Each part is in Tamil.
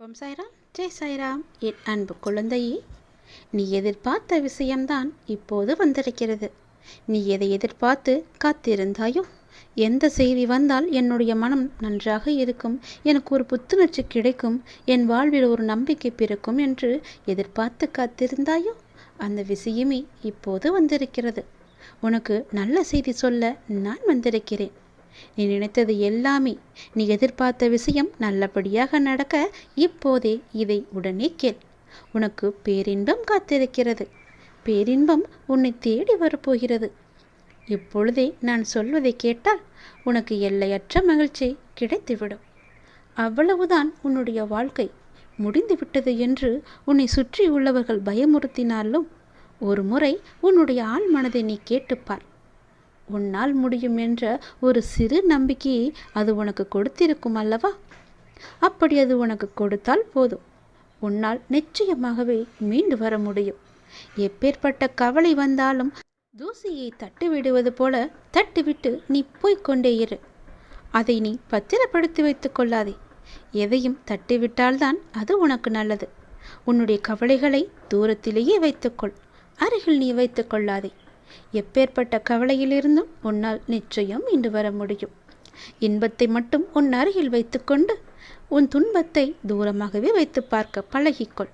ஓம் சாய்ராம். ஜெய் சாய்ராம். என் அன்பு குழந்தையே நீ எதிர்பார்த்த விஷயம்தான் இப்போது வந்திருக்கிறது. நீ எதை எதிர்பார்த்து காத்திருந்தாயோ எந்த செய்தி வந்தால் என்னுடைய மனம் நன்றாக இருக்கும். எனக்கு ஒரு புத்துணர்ச்சி கிடைக்கும். என் வாழ்வில் ஒரு நம்பிக்கை பிறக்கும் என்று எதிர்பார்த்து காத்திருந்தாயோ அந்த விஷயமே இப்போது வந்திருக்கிறது. உனக்கு நல்ல செய்தி சொல்ல நான் வந்திருக்கிறேன். நீ நினைத்தது எல்லாமே. நீ எதிர்பார்த்த விஷயம் நல்லபடியாக நடக்க இப்போதே இதை உடனே கேள். உனக்கு பேரின்பம் காத்திருக்கிறது. பேரின்பம் உன்னை தேடி வரப்போகிறது. இப்பொழுதே நான் சொல்வதை கேட்டால் உனக்கு எல்லையற்ற மகிழ்ச்சி கிடைத்துவிடும். அவ்வளவுதான் உன்னுடைய வாழ்க்கை. முடிந்துவிட்டது என்று உன்னை சுற்றி உள்ளவர்கள் பயமுறுத்தினாலும் ஒரு முறை உன்னுடைய ஆழ்மனதை நீ கேட்டுப்பார். உன்னால் முடியும் என்ற ஒரு சிறு நம்பிக்கையை அது உனக்கு கொடுத்திருக்கும் அல்லவா? அப்படி அது உனக்கு கொடுத்தால் போதும். உன்னால் நிச்சயமாகவே மீண்டு வர முடியும். எப்பேற்பட்ட கவலை வந்தாலும் தூசியை தட்டு விடுவது போல தட்டுவிட்டு நீ போய்க்கொண்டே இரு. அதை நீ பத்திரப்படுத்தி வைத்துக் கொள்ளாதே. எதையும் தட்டிவிட்டால்தான் அது உனக்கு நல்லது. உன்னுடைய கவலைகளை தூரத்திலேயே வைத்துக்கொள் அருகில் நீ வைத்துக் கொள்ளாதே. எப்பேற்பட்ட கவலையிலிருந்தும் உன்னால் நிச்சயம் மீண்டு வர முடியும். இன்பத்தை மட்டும் உன் அருகில் வைத்துக்கொண்டு உன் துன்பத்தை தூரமாகவே வைத்து பார்க்க பழகிக்கொள்.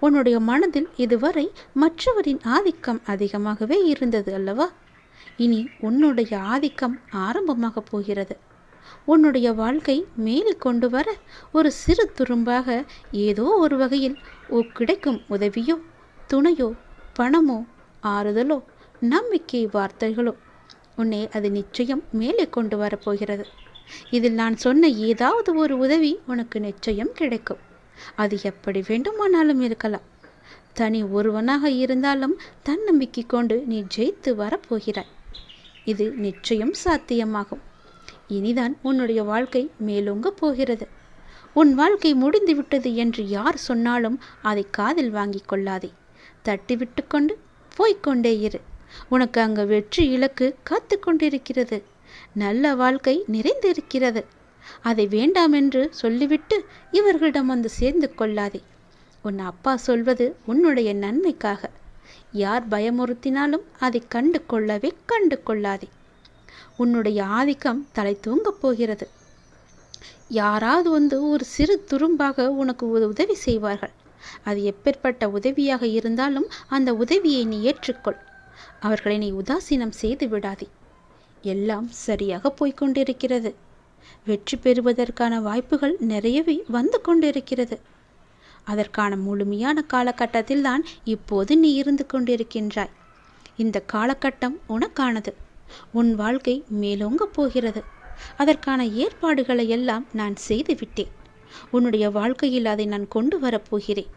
உன்னுடைய மனதில் இதுவரை மற்றவரின் ஆதிக்கம் அதிகமாகவே இருந்தது அல்லவா? இனி உன்னுடைய ஆதிக்கம் ஆரம்பமாக போகிறது. உன்னுடைய வாழ்க்கை மேலே கொண்டு வர ஒரு சிறு துரும்பாக ஏதோ ஒரு வகையில் கிடைக்கும் உதவியோ துணையோ பணமோ ஆறுதலோ நம்பிக்கை வார்த்தைகளோ உன்னை அது நிச்சயம் மேலே கொண்டு வரப்போகிறது. இதில் நான் சொன்ன ஏதாவது ஒரு உதவி உனக்கு நிச்சயம் கிடைக்கும். அது எப்படி வேண்டுமானாலும் இருக்கலாம். தனி ஒருவனாக இருந்தாலும் தன்னம்பிக்கை கொண்டு நீ ஜெயித்து வரப்போகிறாய். இது நிச்சயம் சாத்தியமாகும். இனிதான் உன்னுடைய வாழ்க்கை மேலோங்க போகிறது. உன் வாழ்க்கை முடிந்துவிட்டது என்று யார் சொன்னாலும் அதை காதில் வாங்கிக் கொள்ளாதே. தட்டிவிட்டு கொண்டு போய்கொண்டே இரு. உனக்கு அங்கு வெற்றி இலக்கு காத்து கொண்டிருக்கிறது. நல்ல வாழ்க்கை நிறைந்திருக்கிறது. அதை வேண்டாம் என்று சொல்லிவிட்டு இவர்களிடம் வந்து சேர்ந்து கொள்ளாதே. உன் அப்பா சொல்வது உன்னுடைய நன்மைக்காக. யார் பயமுறுத்தினாலும் அதை கண்டு கொள்ளவே கண்டு கொள்ளாதே உன்னுடைய ஆதிக்கம் தலை தூங்கப் போகிறது. யாராவது வந்து ஒரு சிறு துரும்பாக உனக்கு உதவி செய்வார்கள். அது எப்பேற்பட்ட உதவியாக இருந்தாலும் அந்த உதவியை நீ ஏற்றுக்கொள். அவர்களை நீ உதாசீனம் செய்து விடாதே. எல்லாம் சரியாக போய்கொண்டிருக்கிறது வெற்றி பெறுவதற்கான வாய்ப்புகள் நிறையவே வந்து கொண்டிருக்கிறது. அதற்கான முழுமையான காலகட்டத்தில் தான் இப்போது நீ இருந்து கொண்டிருக்கின்றாய். இந்த காலகட்டம் உனக்கானது. உன் வாழ்க்கை மேலோங்கப் போகிறது. அதற்கான ஏற்பாடுகளை எல்லாம் நான் செய்துவிட்டேன் உன்னுடைய வாழ்க்கையில் அதை நான் கொண்டு வரப்போகிறேன்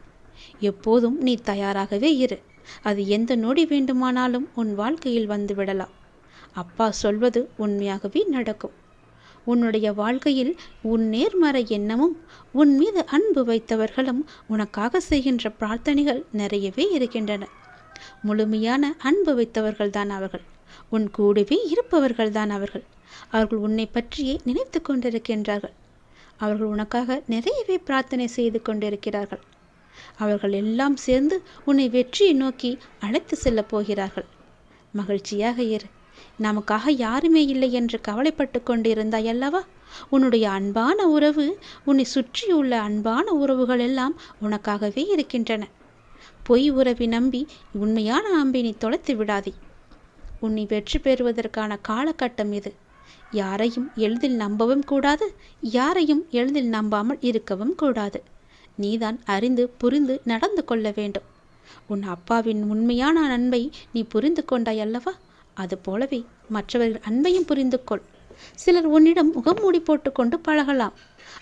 எப்போதும் நீ தயாராகவே இரு. அது எந்த நொடி வேண்டுமானாலும் உன் வாழ்க்கையில் வந்து விடலாம். அப்பா சொல்வது உண்மையாகவே நடக்கும். உன்னுடைய வாழ்க்கையில் உன் நேர்மறை எண்ணமும் உன் மீது அன்பு வைத்தவர்களும் உனக்காக செய்கின்ற பிரார்த்தனைகள் நிறையவே இருக்கின்றன. முழுமையான அன்பு வைத்தவர்கள் தான் அவர்கள். உன் கூடவே இருப்பவர்கள் தான் அவர்கள். அவர்கள் உன்னை பற்றியே நினைத்து கொண்டிருக்கின்றார்கள். அவர்கள் உனக்காக நிறையவே பிரார்த்தனை செய்து கொண்டிருக்கிறார்கள். அவர்கள் எல்லாம் சேர்ந்து உன்னை வெற்றியை நோக்கி அழைத்து செல்லப் போகிறார்கள். மகிழ்ச்சியாக இரு. நமக்காக யாருமே இல்லை என்று கவலைப்பட்டு கொண்டிருந்தாய் அல்லவா? உன்னுடைய அன்பான உறவு உன்னை சுற்றியுள்ள அன்பான உறவுகள் எல்லாம் உனக்காகவே இருக்கின்றன. பொய் உறவி நம்பி உண்மையான அம்பினை தொலைத்து விடாதே. உன்னை வெற்றி பெறுவதற்கான காலகட்டம் இது. யாரையும் எளிதில் நம்பவும் கூடாது யாரையும் எளிதில் நம்பாமல் இருக்கவும் கூடாது. நீதான் அறிந்து புரிந்து நடந்து கொள்ள வேண்டும். உன் அப்பாவின் உண்மையான அன்பை நீ புரிந்து கொண்டாய் அல்லவா? அது போலவே மற்றவர்கள் அன்பையும் புரிந்து கொள். சிலர் உன்னிடம் முகமூடி போட்டுக்கொண்டு பழகலாம்.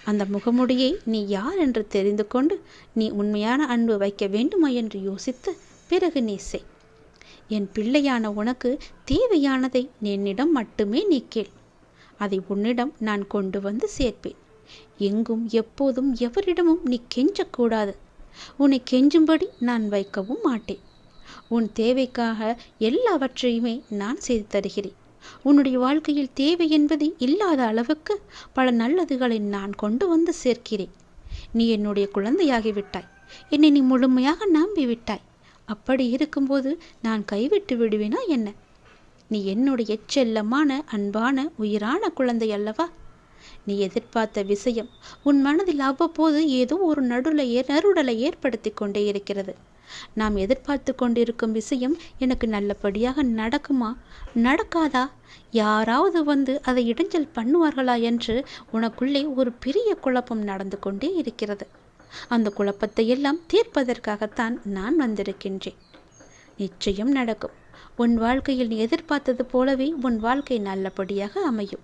அந்த முகமுடியை நீ யார் என்று தெரிந்து கொண்டு நீ உண்மையான அன்பு வைக்க வேண்டுமா என்று யோசித்து பிறகு நீ செய். என் பிள்ளையான உனக்கு தேவையானதை என்னிடம் மட்டுமே நீ கேள். அதை உன்னிடம் நான் கொண்டு வந்து சேர்ப்பேன். எங்கும் எப்போதும் எவரிடமும் நீ கெஞ்சக்கூடாது. உன்னை கெஞ்சும்படி நான் வைக்கவும் மாட்டேன். உன் தேவைக்காக எல்லாவற்றையுமே நான் செய்து தருகிறேன். உன்னுடைய வாழ்க்கையில் தேவை என்பது இல்லாத அளவுக்கு பல நல்லதுகளை நான் கொண்டு வந்து சேர்க்கிறேன். நீ என்னுடைய குழந்தையாகி விட்டாய். என்னை நீ முழுமையாக நம்பி விட்டாய். அப்படி இருக்கும்போது நான் கைவிட்டு விடுவேனா என்ன? நீ என்னுடைய செல்லமான அன்பான உயிரான குழந்தை அல்லவா? நீ எதிர்பார்த்த விஷயம் உன் மனதில் அவ்வப்போது ஏதோ ஒரு நடுலை நறுடலை ஏற்படுத்தி கொண்டே இருக்கிறது. நாம் எதிர்பார்த்து கொண்டிருக்கும் விஷயம் எனக்கு நல்லபடியாக நடக்குமா? நடக்காதா? யாராவது வந்து அதை இடைஞ்சல் பண்ணுவார்களா என்று உனக்குள்ளே ஒரு பெரிய குழப்பம் நடந்து கொண்டே இருக்கிறது. அந்த குழப்பத்தை எல்லாம் தீர்ப்பதற்காகத்தான் நான் வந்திருக்கின்றேன். நிச்சயம் நடக்கும். உன் வாழ்க்கையில் நீ எதிர்பார்த்தது போலவே உன் வாழ்க்கை நல்லபடியாக அமையும்.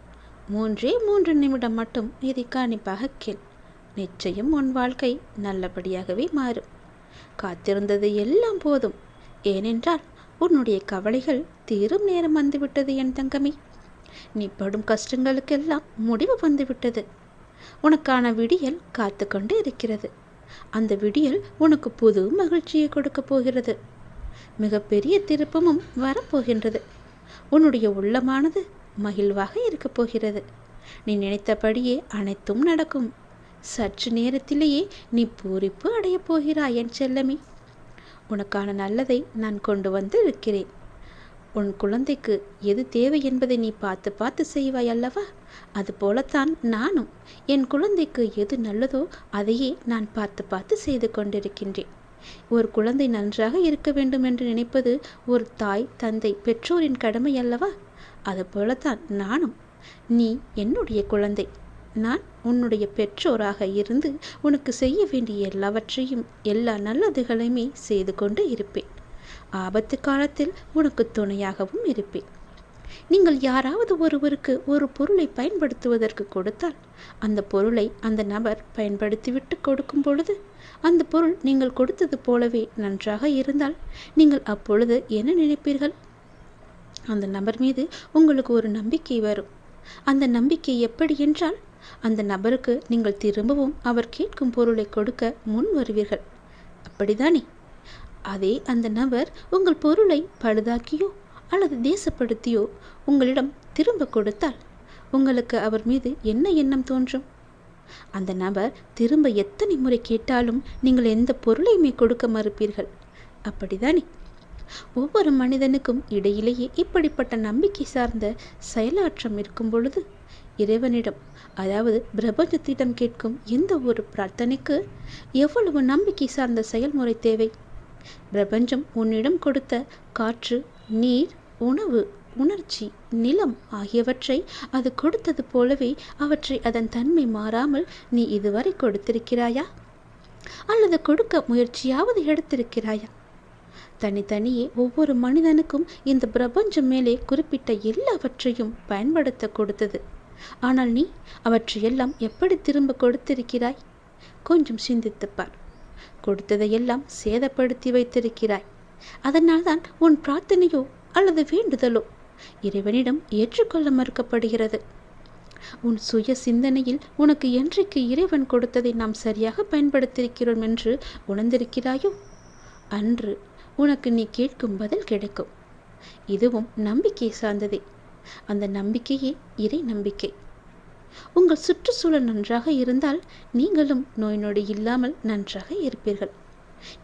மூன்றே மூன்று நிமிடம் மட்டும் இதை கணிப்பாக கேள். நிச்சயம் உன் வாழ்க்கை நல்லபடியாகவே மாறும். காத்திருந்தது எல்லாம் போதும். ஏனென்றால் உன்னுடைய கவலைகள் தீரும் நேரம் வந்துவிட்டது என் தங்கமே. நீ படும் கஷ்டங்களுக்கெல்லாம் முடிவு வந்துவிட்டது. உனக்கான விடியல் காத்து கொண்டு இருக்கிறது. அந்த விடியல் உனக்கு புது மகிழ்ச்சியை கொடுக்கப் போகிறது. மிகப்பெரிய திருப்பமும் வரப்போகின்றது. உன்னுடைய உள்ளமானது மகிழ்வாக இருக்கப் போகிறது. நீ நினைத்தபடியே அனைத்தும் நடக்கும். சற்று நேரத்திலேயே நீ பூரிப்பு அடையப் போகிறாய் என் செல்லமே. உனக்கான நல்லதை நான் கொண்டு வந்து இருக்கிறேன் உன் குழந்தைக்கு எது தேவை என்பதை நீ பார்த்து பார்த்து செய்வாய் அல்லவா? அதுபோலத்தான் நானும். என் குழந்தைக்கு எது நல்லதோ அதையே நான் பார்த்து பார்த்து செய்து கொண்டிருக்கின்றேன். ஒரு குழந்தை நன்றாக இருக்க வேண்டும் என்று நினைப்பது ஒரு தாய் தந்தை பெற்றோரின் கடமை அல்லவா? அதுபோலத்தான் நானும். நீ என்னுடைய குழந்தை. நான் உன்னுடைய பெற்றோராக இருந்து உனக்கு செய்ய வேண்டிய எல்லாவற்றையும் எல்லா நல்லதுகளையுமே செய்து கொண்டு இருப்பேன். ஆபத்து காலத்தில் உனக்கு துணையாகவும் இருப்பேன். நீங்கள் யாராவது ஒருவருக்கு ஒரு பொருளை பயன்படுத்துவதற்கு கொடுத்தால் அந்த பொருளை அந்த நபர் பயன்படுத்திவிட்டு கொடுக்கும் பொழுது அந்த பொருள் நீங்கள் கொடுத்தது போலவே நன்றாக இருந்தால் நீங்கள் அப்பொழுது என்ன நினைப்பீர்கள்? அந்த நபர் மீது உங்களுக்கு ஒரு நம்பிக்கை வரும். அந்த நம்பிக்கை எப்படி என்றால் அந்த நபருக்கு நீங்கள் திரும்பவும் அவர் கேட்கும் பொருளை கொடுக்க முன் வருவீர்கள். அப்படிதானே அதே அந்த நபர் உங்கள் பொருளை பழுதாக்கியோ அல்லது தேசப்படுத்தியோ உங்களிடம் திரும்ப கொடுத்தால் உங்களுக்கு அவர் மீது என்ன எண்ணம் தோன்றும்? அந்த நபர் திரும்ப எத்தனை முறை கேட்டாலும் நீங்கள் எந்த பொருளையுமே கொடுக்க மறுப்பீர்கள். அப்படிதானே ஒவ்வொரு மனிதனுக்கும் இடையிலேயே இப்படிப்பட்ட நம்பிக்கை சார்ந்த செயலாற்றம் இருக்கும் பொழுது இறைவனிடம் அதாவது பிரபஞ்சத்திடம் கேட்கும் எந்த ஒரு பிரார்த்தனைக்கு எவ்வளவு நம்பிக்கை சார்ந்த செயல்முறை தேவை? பிரபஞ்சம் உன்னிடம் கொடுத்த காற்று நீர் உணவு உணர்ச்சி நிலம் ஆகியவற்றை அது கொடுத்தது போலவே அவற்றை அதன் தன்மை மாறாமல் நீ இதுவரை கொடுத்திருக்கிறாயா? அல்லது கொடுக்க முயற்சியாவது எடுத்திருக்கிறாயா? தனித்தனியே ஒவ்வொரு மனிதனுக்கும் இந்த பிரபஞ்சம் மேலே குறிப்பிட்ட எல்லாவற்றையும் பயன்படுத்த கொடுத்தது. ஆனால் நீ அவற்றையெல்லாம் எப்படி திரும்ப கொடுத்திருக்கிறாய்? கொஞ்சம் சிந்தித்துப்பார். கொடுத்ததையெல்லாம் சேதப்படுத்தி வைத்திருக்கிறாய். அதனால்தான் உன் பிரார்த்தனையோ அல்லது வேண்டுதலோ இறைவனிடம் ஏற்றுக்கொள்ள மறுக்கப்படுகிறது. உன் சுய சிந்தனையில் உனக்கு என்றைக்கு இறைவன் கொடுத்ததை நாம் சரியாக பயன்படுத்தியிருக்கிறோம் என்று உணர்ந்திருக்கிறாயோ? அன்று உனக்கு நீ கேட்கும் பதில் கிடைக்கும். இதுவும் நம்பிக்கை சார்ந்ததே. அந்த நம்பிக்கையே இறை நம்பிக்கை. உங்கள் சுற்றுச்சூழல் நன்றாக இருந்தால் நீங்களும் நோய் நொடி இல்லாமல் நன்றாக இருப்பீர்கள்.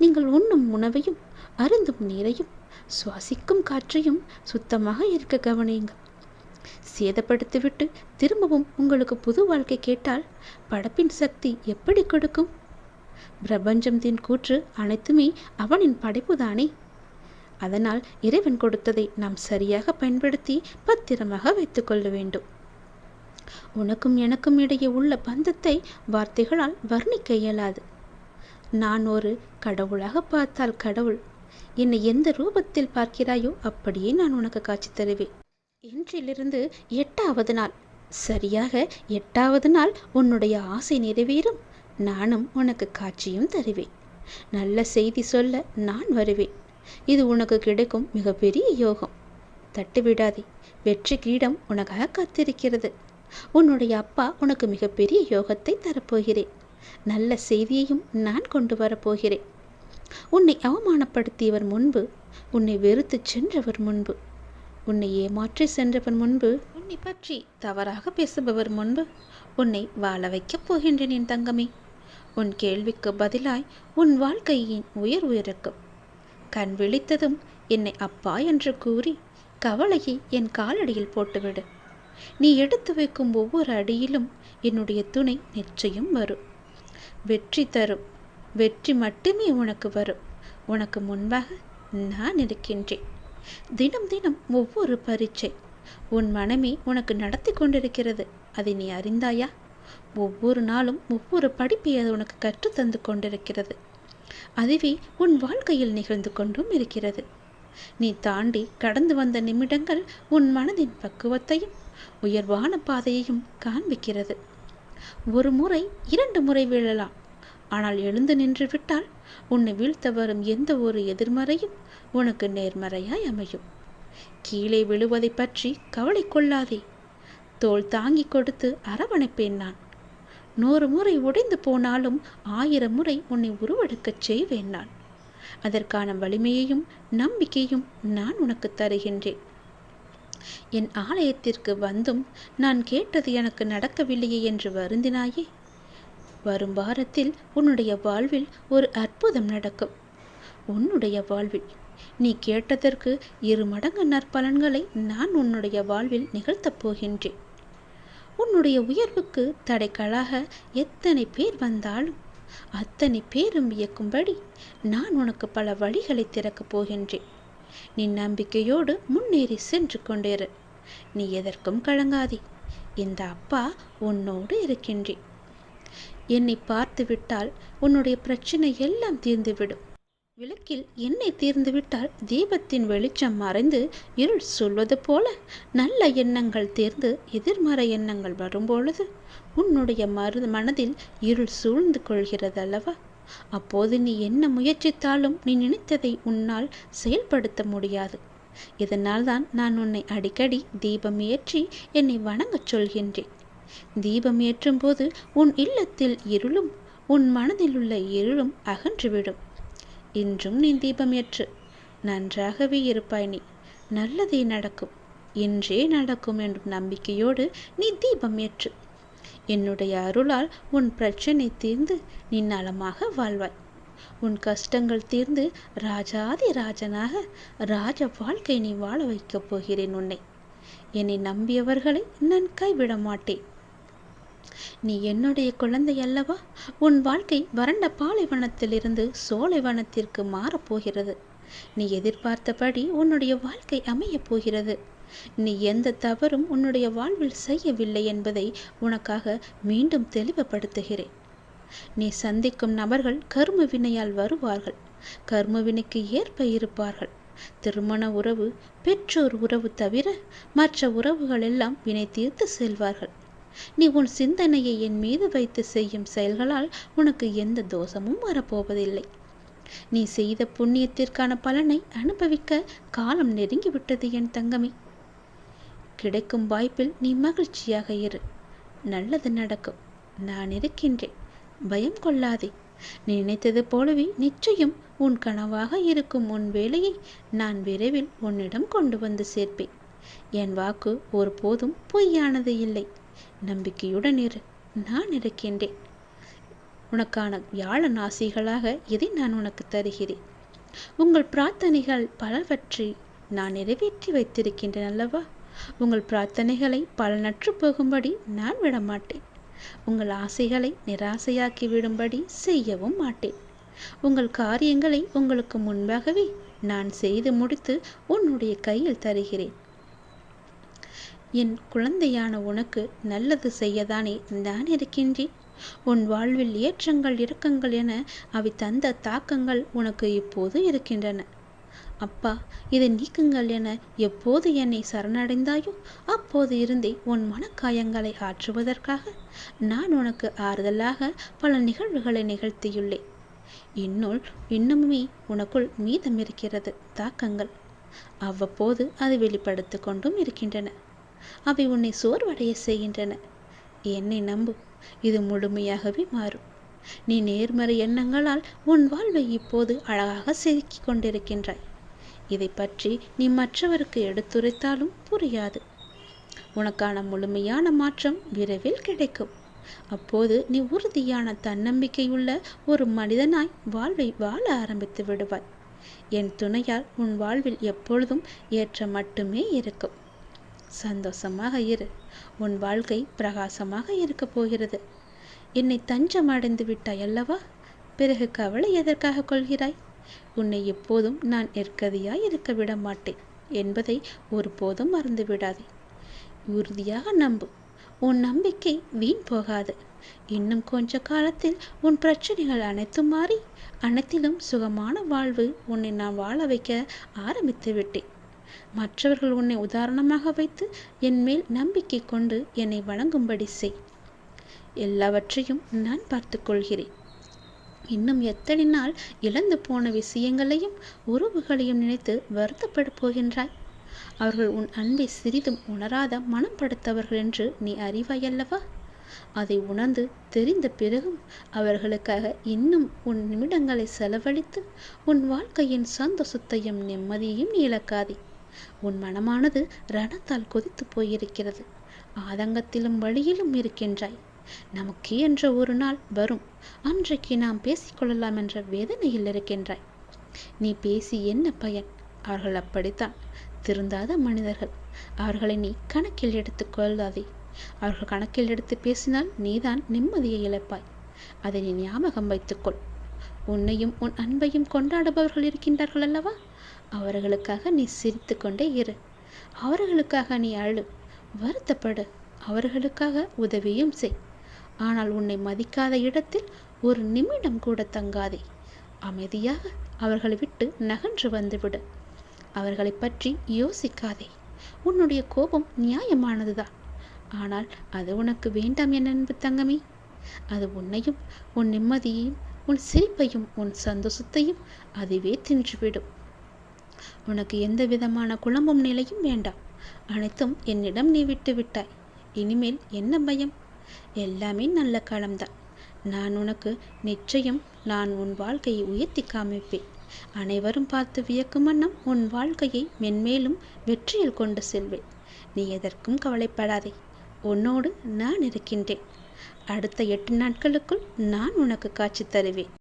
நீங்கள் உண்ணும் உணவையும் அருந்தும் நீரையும் சுவாசிக்கும் காற்றையும் சுத்தமாக இருக்க கவனியுங்கள். சேதப்படுத்திவிட்டு திரும்பவும் உங்களுக்கு புது வாழ்க்கை கேட்டால் படப்பின் சக்தி எப்படி கொடுக்கும்? பிரபஞ்சத்தின் கூற்று அனைத்துமே அவனின் படைப்புதானே. அதனால் இறைவன் கொடுத்ததை நாம் சரியாக பயன்படுத்தி பத்திரமாக வைத்துக்கொள்ள வேண்டும். உனக்கும் எனக்கும் இடையே உள்ள பந்தத்தை வார்த்தைகளால் வர்ணிக்க இயலாது. நான் ஒரு கடவுளாக பார்த்தால் கடவுள் என்னை எந்த ரூபத்தில் பார்க்கிறாயோ அப்படியே நான் உனக்கு காட்சி தருவேன். இன்றிலிருந்து எட்டாவது நாள். சரியாக எட்டாவது நாள் உன்னுடைய ஆசை நிறைவேறும். நானும் உனக்கு காட்சியும் தருவேன். நல்ல செய்தி சொல்ல நான் வருவேன். இது உனக்கு கிடைக்கும் மிகப்பெரிய யோகம். தட்டு விடாதே. வெற்றி கீடம் உனக்காக காத்திருக்கிறது. உன்னுடைய அப்பா உனக்கு மிகப்பெரிய யோகத்தை தரப்போகிறேன். நல்ல செய்தியையும் நான் கொண்டு வரப்போகிறேன். உன்னை அவமானப்படுத்தியவர் முன்பு உன்னை வெறுத்து சென்றவர் முன்பு உன்னை ஏமாற்றி சென்றவர் முன்பு உன்னை பற்றி தவறாக பேசுபவர் முன்பு உன்னை வாழ வைக்கப் போகின்றேன் என் தங்கமே. உன் கேள்விக்கு பதிலாய் உன் வாழ்க்கையின் உயர் உயர்க்கும் கண் விழித்ததும் என்னை அப்பா என்று கூறி கவலையை என் காலடியில் போட்டுவிடு. நீ எடுத்து வைக்கும் ஒவ்வொரு அடியிலும் என்னுடைய துணை நிச்சயம் வரும். வெற்றி தரும். வெற்றி மட்டுமே உனக்கு வரும். உனக்கு முன்பாக நான் இருக்கின்றேன். தினம் தினம் ஒவ்வொரு பரீட்சை உன் மனமே உனக்கு நடத்தி கொண்டிருக்கிறது. அதை நீ அறிந்தாயா? ஒவ்வொரு நாளும் ஒவ்வொரு படிப்பை அது உனக்கு கற்றுத்தந்து கொண்டிருக்கிறது. அதுவே உன் வாழ்க்கையில் நிகழ்ந்து கொண்டும் இருக்கிறது. நீ தாண்டி கடந்து வந்த நிமிடங்கள் உன் மனதின் பக்குவத்தையும் உயர்வான பாதையையும் காண்பிக்கிறது. ஒரு முறை இரண்டு முறை வீழலாம். ஆனால் எழுந்து நின்று விட்டால் உன்னை வீழ்த்த வரும் எந்த ஒரு எதிர்மறையும் உனக்கு நேர்மறையாய் அமையும். கீழே விழுவதை பற்றி கவலை கொள்ளாதே. தோல் தாங்கி கொடுத்து அரவணைப்பேன் நான். நூறு முறை உடைந்து போனாலும் ஆயிரம் முறை உன்னை உருவெடுக்கச் செய்வேன் நான். அதற்கான வலிமையையும் நம்பிக்கையும் நான் உனக்கு தருகின்றேன். என் ஆலயத்திற்கு வந்தும் நான் கேட்டது எனக்கு நடக்கவில்லையே என்று வருந்தினாயே? வரும் வாரத்தில் உன்னுடைய வாழ்வில் ஒரு அற்புதம் நடக்கும். உன்னுடைய வாழ்வில். நீ கேட்டதற்கு இரு மடங்கு நற்பலன்களை நான் உன்னுடைய வாழ்வில் நிகழ்த்தப் போகின்றேன். உன்னுடைய உயர்வுக்கு தடைக்களாக எத்தனை பேர் வந்தாலும் அத்தனை பேரும் வியக்கும்படி நான் உனக்கு பல வழிகளை திறக்கப் போகின்றேன். நீ நம்பிக்கையோடு முன்னேறி சென்று கொண்டேறு நீ எதற்கும் கலங்காதே. இந்த அப்பா உன்னோடு இருக்கின்றேன். என்னை பார்த்து விட்டால் உன்னுடைய பிரச்சனை எல்லாம் தீர்ந்துவிடும். விளக்கில் எண்ணெய் தீர்ந்துவிட்டால் தீபத்தின் வெளிச்சம் மறைந்து இருள் சொல்வது போல நல்ல எண்ணங்கள் தேர்ந்து எதிர்மறை எண்ணங்கள் வரும்பொழுது உன்னுடைய மரு மனதில் இருள் சூழ்ந்து கொள்கிறது அல்லவா அப்போது நீ என்ன முயற்சித்தாலும் நீ நினைத்ததை உன்னால் செயல்படுத்த முடியாது. இதனால் தான் நான் உன்னை அடிக்கடி தீபம் ஏற்றி என்னை வணங்கச் சொல்கின்றேன். தீபம் ஏற்றும்போது உன் இல்லத்தில் இருளும் உன் மனதில் உள்ள இருளும் அகன்றுவிடும். இன்றும் நீ தீபம் ஏற்று நன்றாகவே இருப்பாய் நீ. நல்லதே நடக்கும். இன்றே நடக்கும் என்றும் நம்பிக்கையோடு நீ தீபம் ஏற்று என்னுடைய அருளால் உன் பிரச்சனை தீர்ந்து நீ நலமாக வாழ்வாய். உன் கஷ்டங்கள் தீர்ந்து ராஜாதி ராஜனாக ராஜ வாழ்க்கை நீ வாழ வைக்கப் போகிறேன் உன்னை. என்னை நம்பியவர்களை நான் கைவிட மாட்டேன். நீ என்னுடைய குழந்தை அல்லவா? உன் வாழ்க்கை வறண்ட பாலைவனத்திலிருந்து சோலைவனத்திற்கு மாறப்போகிறது நீ எதிர்பார்த்தபடி உன்னுடைய வாழ்க்கை அமையப் போகிறது. நீ எந்த தவறும் உன்னுடைய வாழ்வில் செய்யவில்லை என்பதை உனக்காக மீண்டும் தெளிவுபடுத்துகிறேன். நீ சந்திக்கும் நபர்கள் கர்ம வினையால் வருவார்கள். கர்ம வினைக்கு ஏற்ப இருப்பார்கள். திருமண உறவு பெற்றோர் உறவு தவிர மற்ற உறவுகள் எல்லாம் வினை தீர்த்து செல்வார்கள். நீ உன் சிந்தனையை என் மீது வைத்து செய்யும் செயல்களால் உனக்கு எந்த தோஷமும் வரப்போவதில்லை. நீ செய்த புண்ணியத்திற்கான பலனை அனுபவிக்க காலம் நெருங்கிவிட்டது என் தங்கமே. கிடைக்கும் வாய்ப்பில் நீ மகிழ்ச்சியாக இரு. நல்லது நடக்கும். நான் இருக்கின்றேன். பயம் கொள்ளாதே. நீ நினைத்தது போலவே நிச்சயம் உன் கனவாக இருக்கும் உன் வேலையை நான் விரைவில் உன்னிடம் கொண்டு வந்து சேர்ப்பேன். என் வாக்கு ஒருபோதும் பொய்யானது இல்லை. நம்பிக்கையுடன் இரு. நான் இருக்கின்றேன். உனக்கான வியாழ நாசிகளாக இதை நான் உனக்கு தருகிறேன். உங்கள் பிரார்த்தனைகள் பலவற்றை நான் நிறைவேற்றி வைத்திருக்கின்றேன் அல்லவா? உங்கள் பிரார்த்தனைகளை பலனற்று போகும்படி நான் விடமாட்டேன். உங்கள் ஆசைகளை நிராசையாக்கி விடும்படி செய்யவும் மாட்டேன். உங்கள் காரியங்களை உங்களுக்கு முன்பாகவே நான் செய்து முடித்து உன்னுடைய கையில் தருகிறேன். என் குழந்தையான உனக்கு நல்லது செய்யதானே நான் இருக்கின்றேன். உன் வாழ்வில் ஏற்றங்கள் இறக்கங்கள் என அவை தந்த தாக்கங்கள் உனக்கு இப்போது இருக்கின்றன. அப்பா இதை நீக்குங்கள் என எப்போது என்னை சரணடைந்தாயோ அப்போது இருந்தே உன் மனக்காயங்களை ஆற்றுவதற்காக நான் உனக்கு ஆறுதலாக பல நிகழ்வுகளை நிகழ்த்தியுள்ளேன். இன்னுள் இன்னமுமே உனக்குள் மீதம் இருக்கிறது தாக்கங்கள். அவ்வப்போது அது வெளிப்படுத்திக் கொண்டும் இருக்கின்றன. அவை உன்னை சோர்வடைய செய்கின்றன. என்னை நம்பு இது முழுமையாகவே மாறும். நீ நேர்மறை எண்ணங்களால் உன் வாழ்வை இப்போது அழகாக செதுக்கிக் கொண்டிருக்கின்றாய். இதை பற்றி நீ மற்றவருக்கு எடுத்துரைத்தாலும் புரியாது. உனக்கான முழுமையான மாற்றம் விரைவில் கிடைக்கும். அப்போது நீ உறுதியான தன்னம்பிக்கையுள்ள ஒரு மனிதனாய் வாழ்வை வாழ ஆரம்பித்து விடுவாய். என் துணையால் உன் வாழ்வில் எப்பொழுதும் ஏற்ற மட்டுமே இருக்கும். சந்தோஷமாக இரு. உன் வாழ்க்கை பிரகாசமாக இருக்கப் போகிறது. என்னை தஞ்சம் அடைந்து விட்டாய் அல்லவா? பிறகு கவலை எதற்காக கொள்கிறாய்? உன்னை எப்போதும் நான் நிற்கதியாய் இருக்க விட மாட்டேன் என்பதை ஒருபோதும் மறந்து விடாதே. உறுதியாக நம்பு. உன் நம்பிக்கை வீண் போகாது. இன்னும் கொஞ்ச காலத்தில் உன் பிரச்சனைகள் அனைத்தும் மாறி அனைத்திலும் சுகமான வாழ்வு உன்னை நான் வாழ வைக்க ஆரம்பித்து விட்டேன். மற்றவர்கள் உன்னை உதாரணமாக வைத்து என் மேல் நம்பிக்கை கொண்டு என்னை வணங்கும்படி செய். எல்லாவற்றையும் நான் பார்த்துக்கொள்கிறேன். இன்னும் எத்தனை நாள் இழந்து போன விஷயங்களையும் உறவுகளையும் நினைத்து வருத்தப்பட போகின்றாய்? அவர்கள் உன் அன்பை சிறிதும் உணராத மனம் படுத்தவர்கள் என்று நீ அறிவாயல்லவா? அதை உணர்ந்து தெரிந்த பிறகும் அவர்களுக்காக இன்னும் உன் நிமிடங்களை செலவழித்து உன் வாழ்க்கையின் சந்தோஷத்தையும் நிம்மதியையும் நீ இழக்காதே. உன் மனமானது ரணத்தால் கொதித்து போயிருக்கிறது. ஆதங்கத்திலும் வழியிலும் இருக்கின்றாய். நமக்கு என்ற ஒரு நாள் வரும். அன்றைக்கு நாம் பேசிக்கொள்ளலாம் என்ற வேதனையில் இருக்கின்றாய். நீ பேசி என்ன பயன்? அவர்கள் அப்படித்தான். திருந்தாத மனிதர்கள். அவர்களை நீ கணக்கில் எடுத்து கொள்ளாதே. அவர்கள் கணக்கில் எடுத்து பேசினால் நீதான் நிம்மதியை இழப்பாய். அதை நீ ஞாபகம் வைத்துக்கொள் உன்னையும் உன் அன்பையும் கொண்டாடுபவர்கள் இருக்கின்றார்கள் அல்லவா? அவர்களுக்காக நீ சிரித்து கொண்டே இரு. அவர்களுக்காக நீ அழு. வருத்தப்படு. அவர்களுக்காக உதவியும் செய். ஆனால் உன்னை மதிக்காத இடத்தில் ஒரு நிமிடம் கூட தங்காதே. அமைதியாக அவர்களை விட்டு நகன்று வந்துவிடு. அவர்களை பற்றி யோசிக்காதே. உன்னுடைய கோபம் நியாயமானதுதான் ஆனால் அது உனக்கு வேண்டாம் என் அன்பு தங்கமே. அது உன்னையும் உன் நிம்மதியையும் உன் சிரிப்பையும் உன் சந்தோஷத்தையும் அதுவே தின்றுவிடும். உனக்கு எந்த விதமான குழம்பும் நிலையும் வேண்டாம். அனைத்தும் என்னிடம் நீ விட்டு விட்டாய். இனிமேல் என்ன பயம்? எல்லாமே நல்ல காலம்தான். நான் உனக்கு நிச்சயம் நான் உன் வாழ்க்கையை உயர்த்தி காமிப்பேன். அனைவரும் பார்த்து வியக்கும் வண்ணம் உன் வாழ்க்கையை மென்மேலும் வெற்றியில் கொண்டு செல்வேன். நீ எதற்கும் கவலைப்படாதே. உன்னோடு நான் இருக்கின்றேன். அடுத்த எட்டு நாட்களுக்குள் நான் உனக்கு காட்சி தருவேன்.